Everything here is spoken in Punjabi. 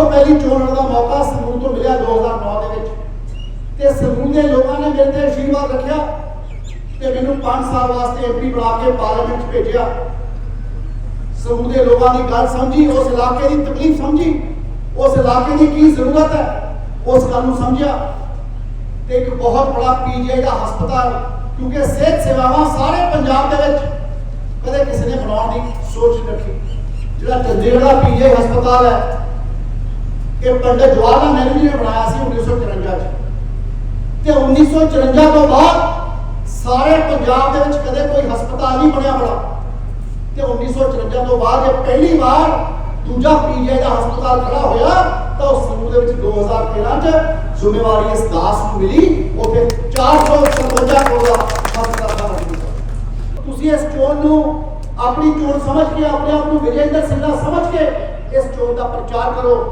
ਤੋਂ ਪਹਿਲੀ ਚੋਣ ਦਾ ਮੌਕਾ ਸਮੂਹ ਤੋਂ ਮਿਲਿਆ 2009 ਦੇ ਵਿੱਚ, ਤੇ ਸਮੂਹ ਦੇ ਲੋਕਾਂ ਨੇ ਮੇਰੇ ਤੇ ਆਸ਼ੀਰਵਾਦ ਰੱਖਿਆ ਤੇ ਮੈਨੂੰ 5 ਸਾਲ ਵਾਸਤੇ ਐਮਪੀ ਬਣਾ ਕੇ ਪਾਰਲੀਮੈਂਟ ਭੇਜਿਆ। ਸਮੂਹ ਦੇ ਲੋਕਾਂ ਦੀ ਗੱਲ ਸਮਝੀ, ਉਸ ਇਲਾਕੇ ਦੀ ਤਕਲੀਫ ਸਮਝੀ, ਉਸ ਇਲਾਕੇ ਦੀ ਕੀ ਜ਼ਰੂਰਤ ਹੈ, ਉਸ ਗੱਲ ਨੂੰ ਸਮਝਿਆ। ਤੇ ਇੱਕ ਬਹੁਤ ਬੜਾ ਪੀਜੀਆਈ ਦਾ ਹਸਪਤਾਲ, ਕਿਉਂਕਿ ਸਿਹਤ ਸੇਵਾਵਾਂ ਸਾਰੇ ਪੰਜਾਬ ਦੇ ਵਿੱਚ ਕਦੇ ਕਿਸੇ ਨੇ ਬਣਾਉਣ ਦੀ ਸੋਚ ਨਹੀਂ ਰੱਖੀ। ਜਿਹੜਾ ਚੰਡੀਗੜ੍ਹ ਦਾ ਪੀਜੀਆਈ ਹਸਪਤਾਲ ਹੈ ਇਹ ਪੰਡਿਤ ਜਵਾਹਰ ਲਾਲ ਨਹਿਰੂ ਜੀ ਨੇ ਬਣਾਇਆ ਸੀ 1954 ਚ। ਤੇ 1954 ਤੋਂ ਬਾਅਦ ਸਾਰੇ ਪੰਜਾਬ ਦੇ ਵਿੱਚ ਕਦੇ ਕੋਈ ਹਸਪਤਾਲ ਨਹੀਂ ਬਣਿਆ ਬੜਾ ਤੇ 1954 ਤੋਂ ਬਾਅਦ ਇਹ ਪਹਿਲੀ ਵਾਰ ਦੂਜਾ ਪੀਜੀਆਈ ਦਾ ਹਸਪਤਾਲ ਖੜਾ ਹੋਇਆ, ਤਾਂ ਉਸ ਸਮੂਹ ਦੇ ਵਿੱਚ 2013 ਚ ਜ਼ਿੰਮੇਵਾਰੀ ਇਸ ਦਾਸ ਨੂੰ ਮਿਲੀ, ਉੱਥੇ 457 ਕਰੋੜ ਦਾ ਹਸਪਤਾਲ ਬਣ ਤੁਸੀਂ ਇਸ ਚੋਣ ਨੂੰ ਆਪਣੀ ਚੋਣ ਸਮਝ ਕੇ, ਆਪਣੇ ਆਪ ਨੂੰ ਵਿਜੇਂਦਰ ਸਿੰਘਲਾ ਸਮਝ ਕੇ ਇਸ ਚੋਣ ਦਾ ਪ੍ਰਚਾਰ ਕਰੋ।